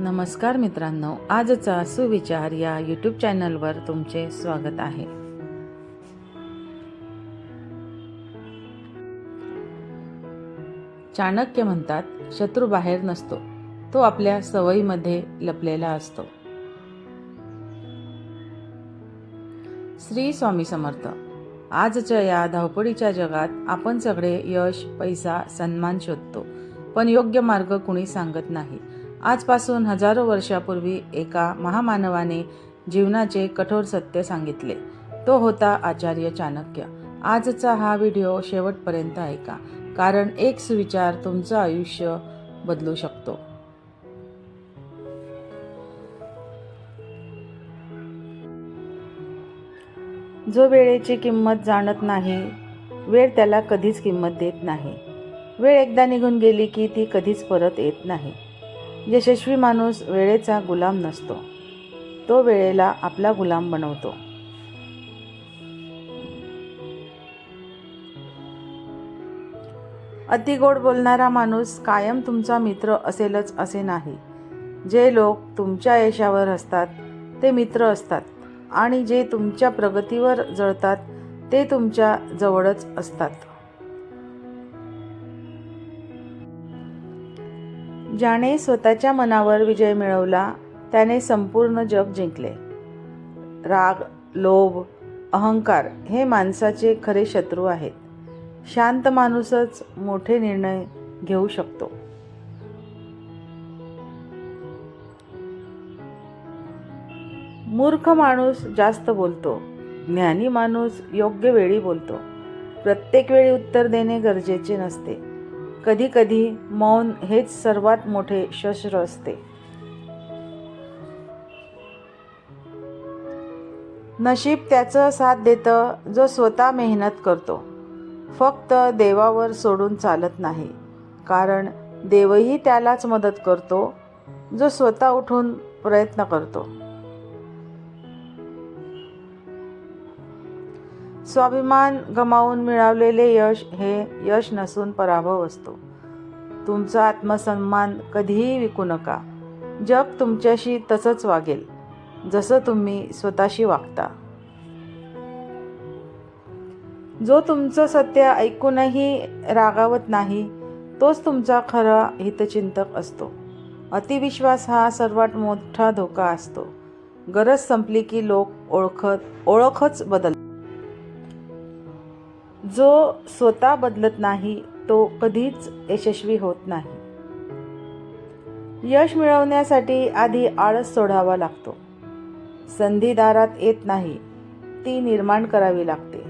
नमस्कार मित्रांनो आजचा सुविचार या यूट्यूब चॅनलवर तुमचे स्वागत आहे. चाणक्य म्हणतात शत्रू बाहेर नसतो तो आपल्या सवयीमध्ये लपलेला असतो. श्री स्वामी समर्थ आजच्या या धावपळीच्या जगात आपण सगळे यश पैसा सन्मान शोधतो पण योग्य मार्ग कुणी सांगत नाही. आजपासून हजारो वर्षापूर्वी एका महामानवाने जीवनाचे कठोर सत्य सांगितले. तो होता आचार्य चाणक्य. आजचा हा व्हिडिओ शेवटपर्यंत ऐका कारण एक सुविचार तुमचं आयुष्य बदलू शकतो. जो वेळेची किंमत जाणत नाही वेळ त्याला कधीच किंमत देत नाही. वेळ एकदा निघून गेली की ती कधीच परत येत नाही. यशस्वी माणूस वेळेचा गुलाम नसतो. तो वेळेला आपला गुलाम बनवतो. अतिगोड बोलणारा माणूस कायम तुमचा मित्र असेलच असे नाही. जे लोक तुमच्या यशावर असतात ते मित्र असतात आणि जे तुमच्या प्रगतीवर जळतात ते तुमच्या जवळच असतात. ज्याने स्वतःच्या मनावर विजय मिळवला त्याने संपूर्ण जग जिंकले. राग लोभ अहंकार हे माणसाचे खरे शत्रू आहेत. शांत माणूसच मोठे निर्णय घेऊ शकतो. मूर्ख माणूस जास्त बोलतो. ज्ञानी माणूस योग्य वेळी बोलतो. प्रत्येक वेळी उत्तर देणे गरजेचे नसते. कधीकधी मौन हेच सर्वात मोठे शस्त्र असते. नशीब त्याचं साथ देतं जो स्वतः मेहनत करतो. फक्त देवावर सोडून चालत नाही कारण देवही त्यालाच मदत करतो जो स्वतः उठून प्रयत्न करतो. स्वाभिमान गमावून मिळवलेले यश हे यश नसून पराभव असतो. तुमचा आत्मसन्मान कधीही विकू नका. जग तुमच्याशी तसंच वागेल जसं तुम्ही स्वतःशी वागता. जो तुमचं सत्य ऐकूनही रागावत नाही तोच तुमचा खरा हितचिंतक असतो. अतिविश्वास हा सर्वात मोठा धोका असतो. गरज संपली की लोक ओळखत ओळखच बदल जो स्वतः बदलत नाही तो कधीच यशस्वी होत नाही. यश मिळवण्यासाठी आधी आळस सोडावा लागतो. संधी दारात येत नाही ती निर्माण करावी लागते.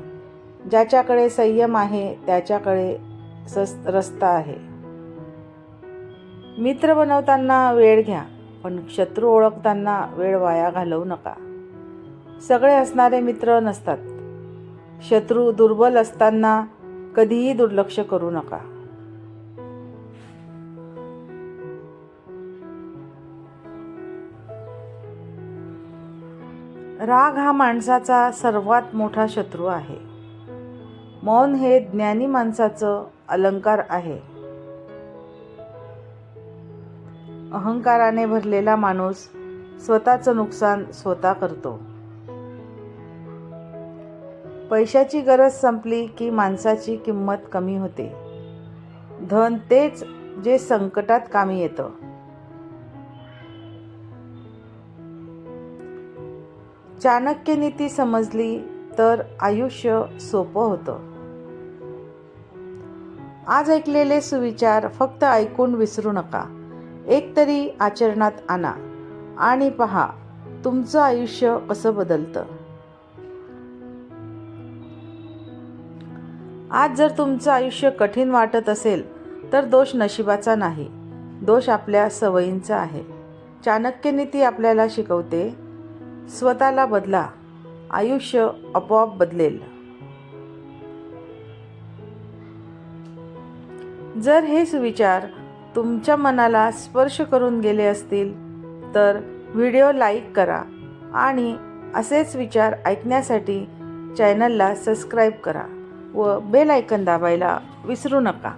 ज्याच्याकडे संयम आहे त्याच्याकडे सस रस्ता आहे. मित्र बनवताना वेळ घ्या पण शत्रू ओळखताना वेळ वाया घालवू नका. सगळे असणारे मित्र नसतात. शत्रू दुर्बल असताना कधीही दुर्लक्ष करू नका. राग हा माणसाचा सर्वात मोठा शत्रू आहे. मौन हे ज्ञानी माणसाचं अलंकार आहे. अहंकाराने भरलेला माणूस स्वतःचं नुकसान स्वतः करतो. पैशाची गरज संपली की माणसाची किंमत कमी होते. धन तेच जे संकटात कामी येतं. चाणक्य नीती समजली तर आयुष्य सोपं होतं. आज ऐकलेले सुविचार फक्त ऐकून विसरू नका. एकतरी आचरणात आणा आणि पहा तुमचं आयुष्य कसं बदलतं? आज जर तुमचं आयुष्य कठीण वाटत असेल तर दोष नशिबाचा नाही. दोष आपल्या सवयींचा आहे. चाणक्यनीती आपल्याला शिकवते स्वतःला बदला आयुष्य आपोआप बदलेल. जर हे सुविचार तुमच्या मनाला स्पर्श करून गेले असतील तर व्हिडिओ लाईक करा आणि असेच विचार ऐकण्यासाठी चॅनलला सबस्क्राईब करा. व बेल आयकन दाबायला विसरू नका.